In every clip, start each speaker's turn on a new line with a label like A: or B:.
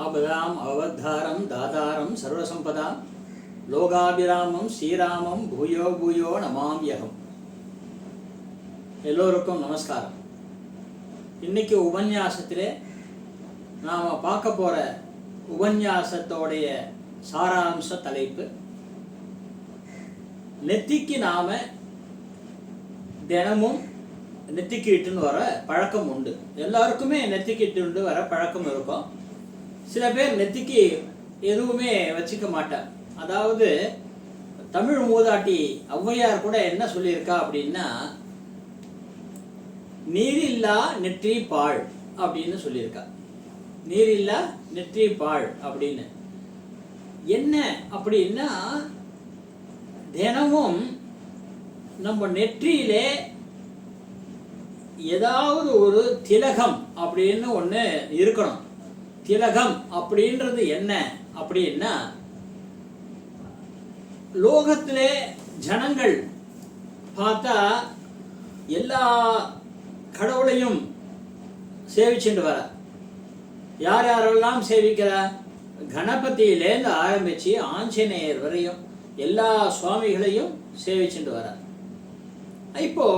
A: ஆபதாம் அவதாரம் தாதாரம் சர்வசம்பதாம் லோகாபிராமம் ஸ்ரீராமம் பூயோ பூயோ நமாம்யகம் எல்லோருக்கும் நமஸ்காரம். இன்னைக்கு உபன்யாசத்திலே நாம் பார்க்க போகிற உபன்யாசத்தோடைய சாராம்ச தலைப்பு நெத்திக்கு நாம தினமும் நெத்திக்கீட்டுன்னு வர பழக்கம் உண்டு. எல்லாருக்குமே நெத்திக்கீட்டுண்டு வர பழக்கம் இருக்கும். சில பேர் நெத்திக்கு எதுவுமே வச்சுக்க மாட்டார். அதாவது தமிழ் மூதாட்டி ஔவையார் கூட என்ன சொல்லியிருக்கா அப்படின்னா நீரில்லா நெற்றி பாழ் அப்படின்னு சொல்லியிருக்கா. நீரில்லா நெற்றி பாழ் அப்படின்னு. என்ன அப்படின்னா தினமும் நம்ம நெற்றியிலே ஏதாவது ஒரு திலகம் அப்படின்னு ஒன்று இருக்கணும். திலகம் அப்படின்றது என்ன? அப்படின்னா லோகத்திலே ஜனங்கள் பார்த்தா எல்லா கடவுளையும் சேவிச்சுட்டு வர. யார் யாரெல்லாம் சேவிக்கிறா? கணபதியிலேருந்து ஆரம்பித்து ஆஞ்சநேயர் வரையும் எல்லா சுவாமிகளையும் சேவிச்சுட்டு வர. இப்போ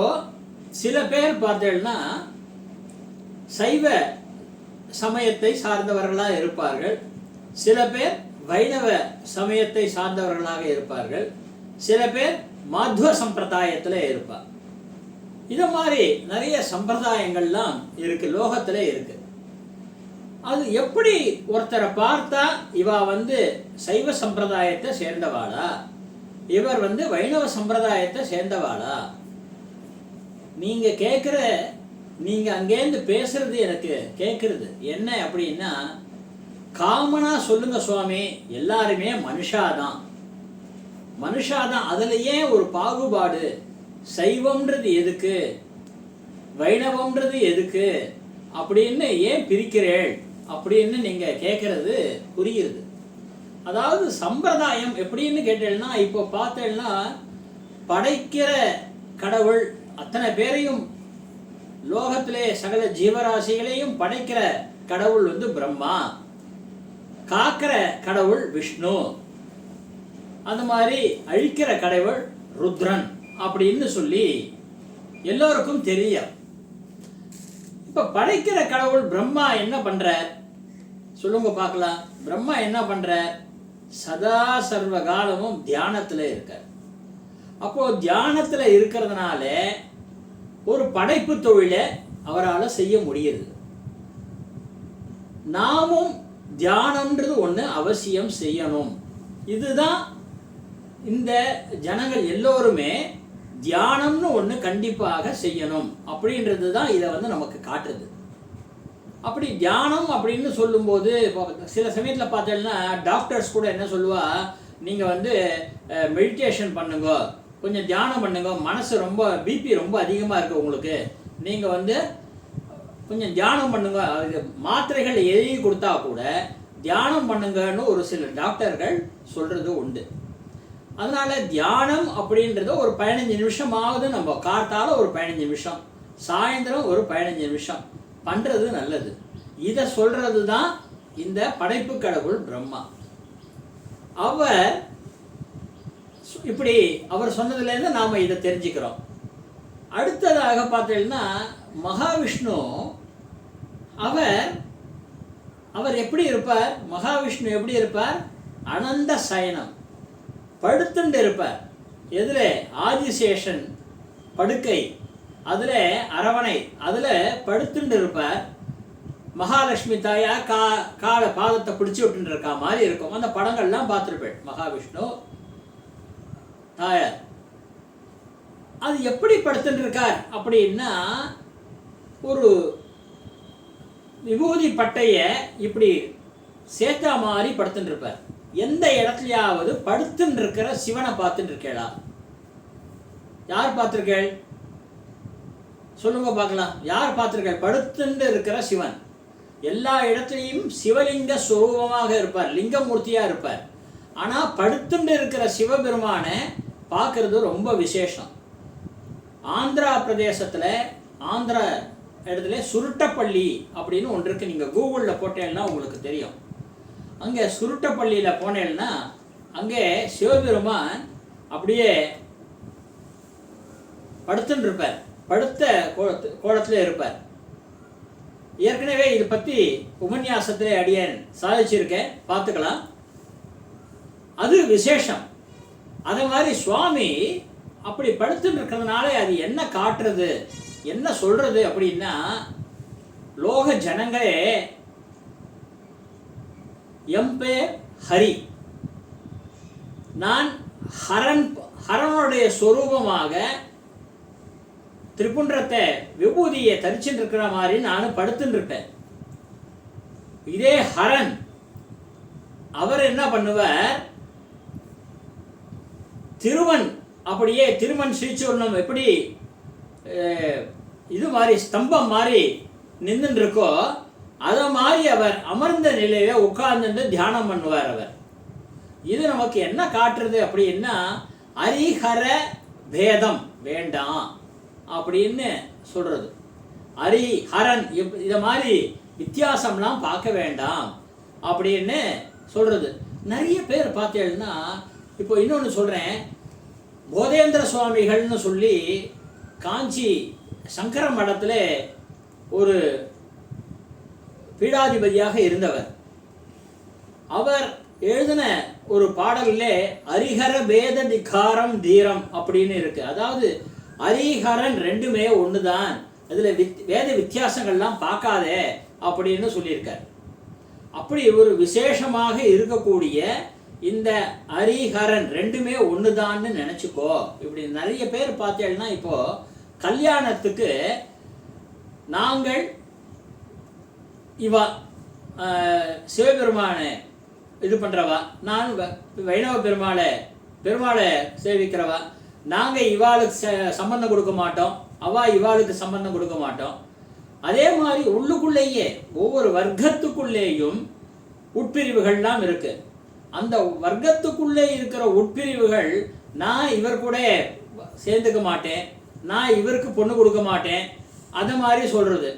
A: சில பேர் பார்த்தேன்னா சைவ சமயத்தை சார்ந்தவர்களாக இருப்பார்கள். சில பேர் வைணவ சமயத்தை சார்ந்தவர்களாக இருப்பார்கள். சில பேர் மாத்வ சம்பிரதாயத்தில் இருப்பார். இது மாதிரி நிறைய சம்பிரதாயங்கள்லாம் இருக்கு லோகத்தில் இருக்கு. அது எப்படி ஒருத்தரை பார்த்தா இவா வந்து சைவ சம்பிரதாயத்தை சேர்ந்தவாளா? இவர் வந்து வைணவ சம்பிரதாயத்தை சேர்ந்தவாளா? நீங்க கேட்குற நீங்க அங்கேருந்து பேசுறது எனக்கு கேட்கறது என்ன அப்படின்னா காமனா சொல்லுங்க சுவாமி எல்லாருமே மனுஷாதான். மனுஷாதான் அதுல ஏன் ஒரு பாகுபாடு. சைவம்ன்றது எதுக்கு? வைணவம்ன்றது எதுக்கு? அப்படின்னு ஏன் பிரிக்கிறேள்? அப்படின்னு நீங்க கேட்கறது புரியுது. அதாவது சம்பிரதாயம் எப்படின்னு கேட்டேன்னா இப்போ பார்த்தேன்னா படைக்கிற கடவுள் அத்தனை பேரையும் லோகத்திலே சகல ஜீவராசிகளையும் படைக்கிற கடவுள் வந்து பிரம்மா. காக்கிற கடவுள் விஷ்ணு. அந்த மாதிரி அழிக்கிற கடவுள் ருத்ரன் அப்படின்னு சொல்லி எல்லோருக்கும் தெரியும். இப்ப படைக்கிற கடவுள் பிரம்மா என்ன பண்ற சொல்லுங்க பார்க்கலாம். பிரம்மா என்ன பண்ற சதா சர்வ காலமும் தியானத்தில் இருக்கார். அப்போ தியானத்தில் இருக்கிறதுனால ஒரு படைப்பு தொழிலை அவரால் செய்ய முடியுது நாமும் தியானம்ன்றது ஒன்று அவசியம் செய்யணும். இதுதான் இந்த ஜனங்கள் எல்லோருமே தியானம்னு ஒன்று கண்டிப்பாக செய்யணும் அப்படின்றது தான் இதை வந்து நமக்கு காட்டுது. அப்படி தியானம் அப்படின்னு சொல்லும்போது இப்போ சில சமயத்தில் பார்த்தீங்கன்னா டாக்டர்ஸ் கூட என்ன சொல்லுவா நீங்கள் வந்து மெடிடேஷன் பண்ணுங்க. கொஞ்சம் தியானம் பண்ணுங்க. மனசு ரொம்ப பிபி ரொம்ப அதிகமாக இருக்குது உங்களுக்கு. நீங்கள் வந்து கொஞ்சம் தியானம் பண்ணுங்க. அது மாத்திரைகள் எழுதி கொடுத்தா கூட தியானம் பண்ணுங்கன்னு ஒரு சில டாக்டர்கள் சொல்கிறது உண்டு. அதனால் தியானம் அப்படின்றது ஒரு பதினஞ்சு நிமிஷமாவது நம்ம காத்தால் ஒரு பதினஞ்சு நிமிஷம். சாயந்தரம் ஒரு பதினஞ்சு நிமிஷம். பண்ணுறது நல்லது. இதை சொல்கிறது தான் இந்த படைப்பு கடவுள் பிரம்மா. அவர் இப்படி அவர் சொன்னதுலேருந்து நாம் இதை தெரிஞ்சுக்கிறோம். அடுத்ததாக பார்த்தீங்கன்னா மகாவிஷ்ணு அவர் அவர் எப்படி இருப்பார்? மகாவிஷ்ணு எப்படி இருப்பார்? அனந்த சயனம். படுத்துண்டு இருப்பார். எதில் ஆதிசேஷன் படுக்கை அதில் அரவணை அதில் படுத்துண்டு இருப்பார். மகாலட்சுமி தாயா கா காலை பாதத்தை பிடிச்சி விட்டுருக்கா மாதிரி இருக்கும். அந்த படங்கள்லாம் பார்த்துருப்பேன். மகாவிஷ்ணு தாயார். அது எப்படி படுத்துட்டுருக்கார் அப்படின்னா ஒரு விபூதி பட்டையை இப்படி சேத்தா மாதிரி படுத்துட்டுருப்பார் எந்த இடத்துலையாவது படுத்துன்னு இருக்கிற சிவனை பார்த்துட்டு இருக்கேளா யார் பார்த்துருக்கேள்? சொல்லுங்க பார்க்கலாம். யார் பார்த்துருக்கேள்? படுத்துட்டு இருக்கிற சிவன். எல்லா இடத்துலையும் சிவலிங்க சுரூபமாக இருப்பார் லிங்கமூர்த்தியாக இருப்பார். ஆனால் படுத்துட்டு இருக்கிற சிவபெருமானை பார்க்கறது ரொம்ப விசேஷம். ஆந்திரா பிரதேசத்தில் ஆந்திரா இடத்துல சுருட்டப்பள்ளி அப்படின்னு ஒன்று இருக்குது நீங்கள் கூகுளில் போட்டேன்னா உங்களுக்கு தெரியும். அங்கே சுருட்டப்பள்ளியில் போனேன்னா அங்கே சிவபெருமான் அப்படியே படுத்துன்னு இருப்பார். படுத்த கோலத்து கோலத்தில் இருப்பார். ஏற்கனவே இதை பற்றி உபன்யாசத்திலே அடியேன் சாதிச்சிருக்கேன். பார்த்துக்கலாம். அது விசேஷம். அதே மாதிரி சுவாமி அப்படி படுத்துட்டு இருக்கிறதுனால அது என்ன காட்டுறது? என்ன சொல்றது அப்படின்னா லோக ஜனங்களே எம்பே ஹரி. நான் ஹரன் ஹரனுடைய சொரூபமாக திரிபுன்றத்தை விபூதியை தரிச்சுட்டு இருக்கிற மாதிரி நானும் படுத்துட்டு இருப்பேன். இதே ஹரன் அவர் என்ன பண்ணுவார்? திருவன் அப்படியே திருமன் ஸ்ரீசூர்ணம் எப்படி இது மாதிரி ஸ்தம்பம் மாதிரி நின்றுருக்கோ இருக்கோ அதை மாதிரி அவர் அமர்ந்த நிலையில உட்கார்ந்துட்டு தியானம் பண்ணுவார் அவர். இது நமக்கு என்ன காட்டுறது அப்படின்னா அரிஹர பேதம் வேண்டாம் அப்படின்னு சொல்றது. அரி ஹரன் இப்- மாதிரி வித்தியாசம்லாம் பார்க்க வேண்டாம் அப்படின்னு சொல்றது. நிறைய பேர் பார்த்தீங்கன்னா இப்போ இன்னொன்று சொல்றேன். போதேந்திர சுவாமிகள்னு சொல்லி காஞ்சி சங்கர மடத்தில் ஒரு பீடாதிபதியாக இருந்தவர். அவர் எழுதின ஒரு பாடலில் அரிஹர பேத திகாரம் தீரம் அப்படின்னு இருக்கு. அதாவது அரிஹரன் ரெண்டுமே ஒன்று தான் அதில் வித் வேத வித்தியாசங்கள்லாம் பார்க்காதே அப்படின்னு சொல்லியிருக்கார். அப்படி ஒரு விசேஷமாக இருக்கக்கூடிய இந்த ஹரிஹரன் ரெண்டுமே ஒன்றுதான்னு நினச்சிக்கோ. இப்படி நிறைய பேர் பார்த்தேன்னா இப்போ கல்யாணத்துக்கு நாங்கள் இவா சிவபெருமானை இது பண்ணுறவா நான் வ- வைணவ பெருமாளை பெருமாளை சேவிக்கிறவா நாங்கள் இவாளுக்கு சம்பந்தம் கொடுக்க மாட்டோம் அவா இவாளுக்கு சம்பந்தம் கொடுக்க மாட்டோம். அதே மாதிரி உள்ளுக்குள்ளேயே ஒவ்வொரு வர்க்கத்துக்குள்ளேயும் உட்பிரிவுகள்லாம் இருக்குது அந்த வர்க்கத்துக்குள்ளே இருக்கிற உட்பிரிவுகள் நான் இவர் கூட சேர்ந்துக்க மாட்டேன் நான் இவருக்கு பொண்ணு கொடுக்க மாட்டேன் அதை மாதிரி சொல்கிறது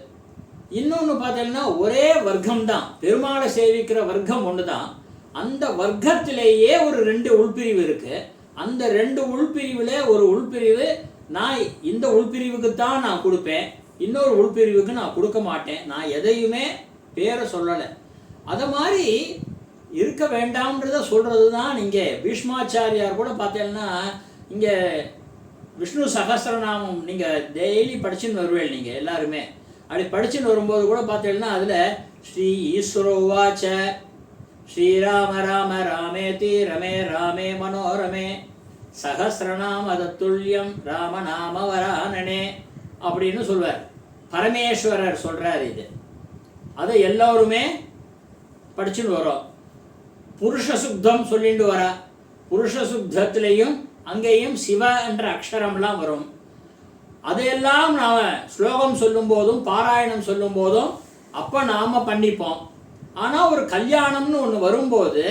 A: இன்னொன்று பார்த்தீங்கன்னா ஒரே வர்க்கம் தான் பெருமாளை சேவிக்கிற வர்க்கம் ஒன்று தான் அந்த வர்க்கத்திலேயே ஒரு ரெண்டு உள்பிரிவு இருக்கு. அந்த ரெண்டு உள்பிரிவில் ஒரு உள்பிரிவு நான் இந்த உள்பிரிவுக்கு தான் நான் கொடுப்பேன் இன்னொரு உள்பிரிவுக்கு நான் கொடுக்க மாட்டேன் நான் எதையுமே பேரை சொல்லலை. அதை மாதிரி இருக்க வேண்டாம்ன்றத சொல்கிறது தான் இங்கே. பீஷ்மாச்சாரியார் கூட பார்த்தீங்கன்னா இங்கே விஷ்ணு சகஸ்ரநாமம் நீங்கள் டெய்லி படிச்சுன்னு வருவேன் நீங்கள் எல்லாருமே. அப்படி படிச்சுன்னு வரும்போது கூட பார்த்தீங்கன்னா அதில் ஸ்ரீ ஈஸ்வரோவாச்ச ஸ்ரீராம ராம ராமேதி ரமே ராமே மனோரமே சகசிரநாம தத்துல்யம் ராமநாம வரானனே அப்படின்னு சொல்வார். பரமேஸ்வரர் சொல்கிறார் இது. அதை எல்லோருமே படிச்சுன்னு வரோம் புருஷ சுத்தம் சொல்லிட்டு வரா புருஷ சுத்தத்திலையும் அங்கேயும் சிவ என்ற அக்ஷரம்லாம் வரும். அதையெல்லாம் நாம் ஸ்லோகம் சொல்லும் போதும் பாராயணம் சொல்லும் போதும் அப்போ நாம் பண்ணிப்போம். ஆனால் ஒரு கல்யாணம்னு ஒன்று வரும்போது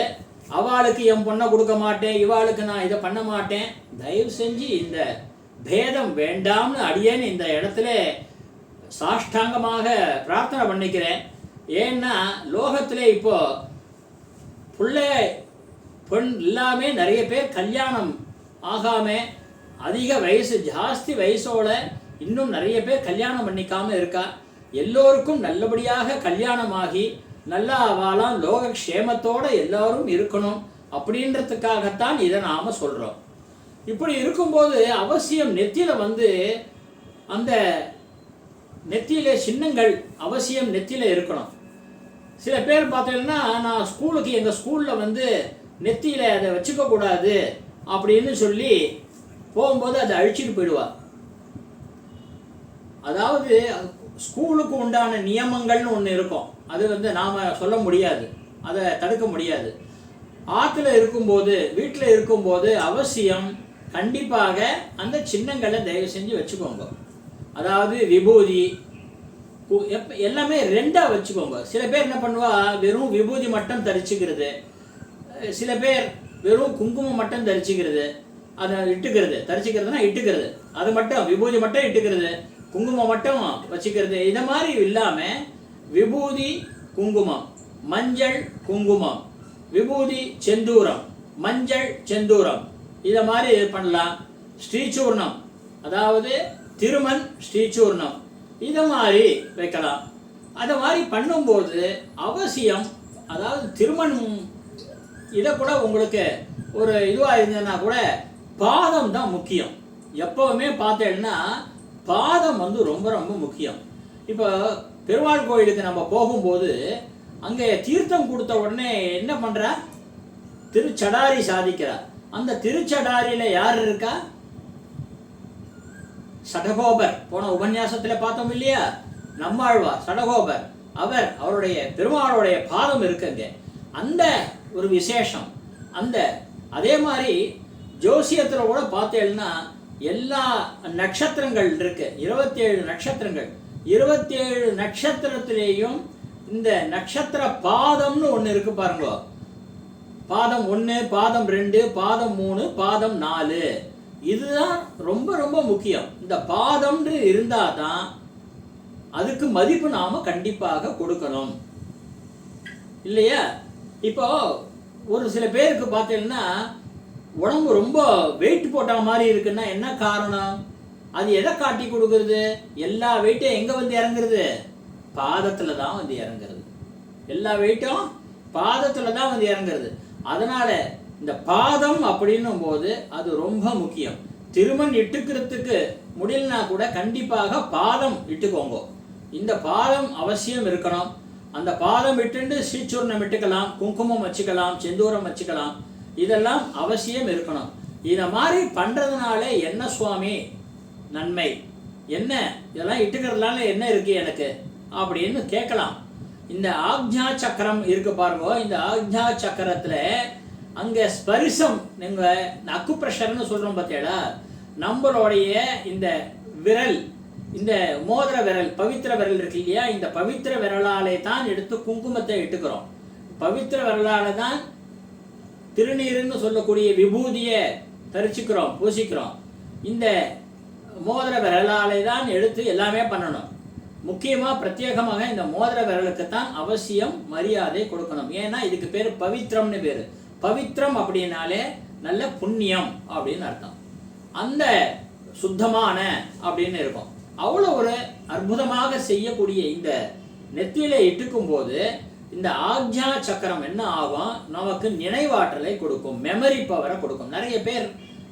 A: அவளுக்கு என் பொண்ணை கொடுக்க மாட்டேன் இவாளுக்கு நான் இதை பண்ண மாட்டேன். தயவு செஞ்சு இந்த பேதம் வேண்டாம்னு அடியேன்னு இந்த இடத்துல சாஷ்டாங்கமாக பிரார்த்தனை பண்ணிக்கிறேன். ஏன்னா லோகத்திலே இப்போது பிள்ளை பெண் எல்லாமே நிறைய பேர் கல்யாணம் ஆகாம அதிக வயசு ஜாஸ்தி வயசோட இன்னும் நிறைய பேர் கல்யாணம் பண்ணிக்காம இருக்கா? எல்லோருக்கும் நல்லபடியாக கல்யாணமாகி நல்லா வாழலாம் லோக க்ஷேமத்தோடு எல்லாரும் இருக்கணும் அப்படின்றதுக்காகத்தான் இதை நாம் சொல்கிறோம் இப்படி இருக்கும்போது அவசியம் நெத்தியில் வந்து அந்த நெத்தியில சின்னங்கள் அவசியம் நெத்தியில் இருக்கணும். சில பேர் பார்த்தீங்கன்னா நான் ஸ்கூலுக்கு எங்கள் ஸ்கூலில் வந்து நெத்தியில் அதை வச்சுக்க கூடாது அப்படின்னு சொல்லி போகும்போது அதை அழிச்சிட்டு போயிடுவா அதாவது ஸ்கூலுக்கு உண்டான நியமங்கள்னு ஒன்று இருக்கும். அது வந்து நாம் சொல்ல முடியாது. அதை தடுக்க முடியாது. ஆற்றுல இருக்கும்போது வீட்டில் இருக்கும்போது அவசியம் கண்டிப்பாக அந்த சின்னங்களை தயவு செஞ்சு வச்சுக்கோங்க. அதாவது விபூதி எல்லாமே ரெண்டாக வச்சுக்கோங்க. சில பேர் என்ன பண்ணுவா? வெறும் விபூதி மட்டும் தரிச்சுக்கிறது. சில பேர் வெறும் குங்குமம் மட்டும் தரிச்சுக்கிறது. அதை இட்டுக்கிறது. தரிச்சுக்கிறதுனா இட்டுக்கிறது. அது மட்டும் விபூதி மட்டும் இட்டுக்கிறது. குங்குமம் மட்டும் வச்சுக்கிறது. இதை மாதிரி இல்லாமல் விபூதி குங்குமம் மஞ்சள் குங்குமம் விபூதி செந்தூரம் மஞ்சள் செந்தூரம். இதை மாதிரி பண்ணலாம். ஸ்ரீசூர்ணம் அதாவது திருமண் ஸ்ரீசூர்ணம். இதை மாதிரி வைக்கலாம். அதை மாதிரி பண்ணும்போது அவசியம் அதாவது திருமணம் இதை கூட உங்களுக்கு ஒரு இதுவாக இருந்ததுன்னா கூட பாதம் தான் முக்கியம். எப்போவுமே பார்த்தேன்னா பாதம் வந்து ரொம்ப ரொம்ப முக்கியம். இப்போ பெருமாள் கோயிலுக்கு நம்ம போகும்போது அங்கே தீர்த்தம் கொடுத்த உடனே என்ன பண்ணுறா திருச்சடாரி சாதிக்கிறார் அந்த திருச்சடாரியில் யார் இருக்கா? சடகோபர். போன உபன்யாசத்துல பார்த்தோம் இல்லையா? நம்மாழ்வார் சடகோபர். அவர் அவருடைய பெருமாளுடைய பாதம் இருக்குங்க. அந்த ஒரு விசேஷம். அந்த அதே மாதிரி ஜோசியத்துல கூட பார்த்தேன்னா எல்லா நட்சத்திரங்கள் இருக்கு. இருபத்தேழு நட்சத்திரங்கள். இருபத்தேழு நட்சத்திரத்திலேயும் இந்த நட்சத்திர பாதம்னு ஒன்று இருக்கு பாருங்க. பாதம் ஒன்று பாதம் ரெண்டு பாதம் மூணு பாதம் நாலு. இதுதான் ரொம்ப ரொம்ப முக்கியம். இந்த பாதம்னு இருந்தால் தான் அதுக்கு மதிப்பு நாம் கண்டிப்பாக கொடுக்கணும். இல்லையா? இப்போ ஒரு சில பேருக்கு பார்த்தீங்கன்னா உடம்பு ரொம்ப வெயிட் போட்ட மாதிரி இருக்குன்னா என்ன காரணம்? அது எதை காட்டி கொடுக்குறது? எல்லா வெயிட்டும் எங்கே வந்து இறங்குறது? பாதத்தில் தான் வந்து இறங்குறது. எல்லா வெயிட்டும் பாதத்தில் தான் வந்து இறங்குறது. அதனால இந்த பாதம் அப்படின்னும் போது அது ரொம்ப முக்கியம். திருமண் இட்டுக்கிறதுக்கு முடியலனா கூட கண்டிப்பாக பாதம் இட்டுக்கோங்க. இந்த பாதம் அவசியம் இருக்கணும். அந்த பாதம் இட்டுண்டு ஸ்ரீச்சூர்ணம் இட்டுக்கலாம் குங்குமம் வச்சுக்கலாம் செந்தூரம் வச்சுக்கலாம். இதெல்லாம் அவசியம் இருக்கணும். இதை மாதிரி பண்ணுறதுனாலே என்ன சுவாமி? நன்மை. என்ன? இதெல்லாம் இட்டுக்கிறதுனால என்ன இருக்கு எனக்கு? அப்படின்னு கேட்கலாம். இந்த ஆக்ஞா சக்கரம் இருக்கு பாருங்க. இந்த ஆக்ஞா சக்கரத்தில் அங்கே ஸ்பரிசம் நீங்கள் அக்கு பிரஷர்னு சொல்கிறோம் பார்த்தீங்களா நம்மளுடைய இந்த விரல் இந்த மோதிர விரல் பவித்திர விரல் இருக்கு இல்லையா? இந்த பவித்திர விரலாலே தான் எடுத்து குங்குமத்தை இட்டுக்கிறோம். பவித்திர விரலால தான் திருநீருன்னு சொல்லக்கூடிய விபூதியை தரிச்சுக்கிறோம் பூசிக்கிறோம். இந்த மோதிர விரலாலே தான் எடுத்து எல்லாமே பண்ணணும். முக்கியமாக பிரத்யேகமாக இந்த மோதிர விரலுக்கு தான் அவசியம் மரியாதை கொடுக்கணும். ஏன்னா இதுக்கு பேர் பவித்ரம்னு பேர். பவித்ரம் அப்படின்னாலே நல்ல புண்ணியம் அப்படின்னு அர்த்தம். அந்த சுத்தமான அப்படின்னு இருக்கும். அவ்வளோ ஒரு அற்புதமாக செய்யக்கூடிய இந்த நெத்தியில இட்டுக்கும் போது இந்த ஆக்ஞா சக்கரம் என்ன ஆகும்? நமக்கு நினைவாற்றலை கொடுக்கும் மெமரி பவரை கொடுக்கும். நிறைய பேர்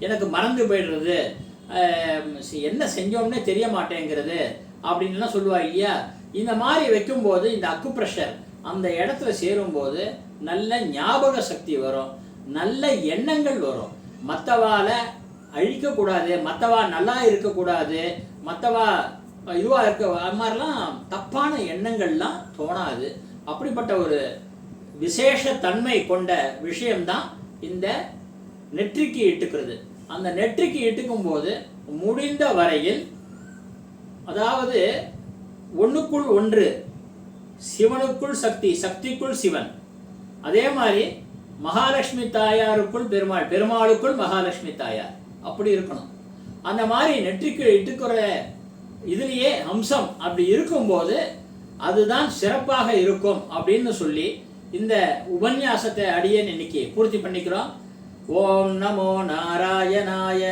A: எனக்கு மறந்து போயிடுறது என்ன செஞ்சோம்னே தெரிய மாட்டேங்கிறது அப்படின்லாம் சொல்லுவாங்க இல்லையா? இந்த மாதிரி வைக்கும்போது இந்த அக்கு ப்ரெஷர் அந்த இடத்துல சேரும்போது நல்ல ஞாபக சக்தி வரும் நல்ல எண்ணங்கள் வரும். மற்றவால அழிக்கக்கூடாது மற்றவா நல்லா இருக்கக்கூடாது மற்றவா இதுவாக இருக்க அது மாதிரிலாம் தப்பான எண்ணங்கள்லாம் தோணாது. அப்படிப்பட்ட ஒரு விசேஷ தன்மை கொண்ட விஷயம்தான் இந்த நெற்றிக்கு இட்டுக்கிறது. அந்த நெற்றிக்கு இட்டுக்கும் போது முடிந்த வரையில் அதாவது ஒன்றுக்குள் ஒன்று சிவனுக்குள் சக்தி சக்திக்குள் சிவன். அதே மாதிரி மகாலட்சுமி தாயாருக்குள் பெருமாள் பெருமாளுக்குள் மகாலட்சுமி தாயார். அப்படி இருக்கணும். அந்த மாதிரி நெற்றிக்கு இட்டுக்கிற இதுலேயே அம்சம் அப்படி இருக்கும்போது அதுதான் சிறப்பாக இருக்கும் அப்படின்னு சொல்லி இந்த உபன்யாசத்தை அடியேன் இன்னைக்கு பூர்த்தி பண்ணிக்கிறோம். ஓம் நமோ நாராயணாய.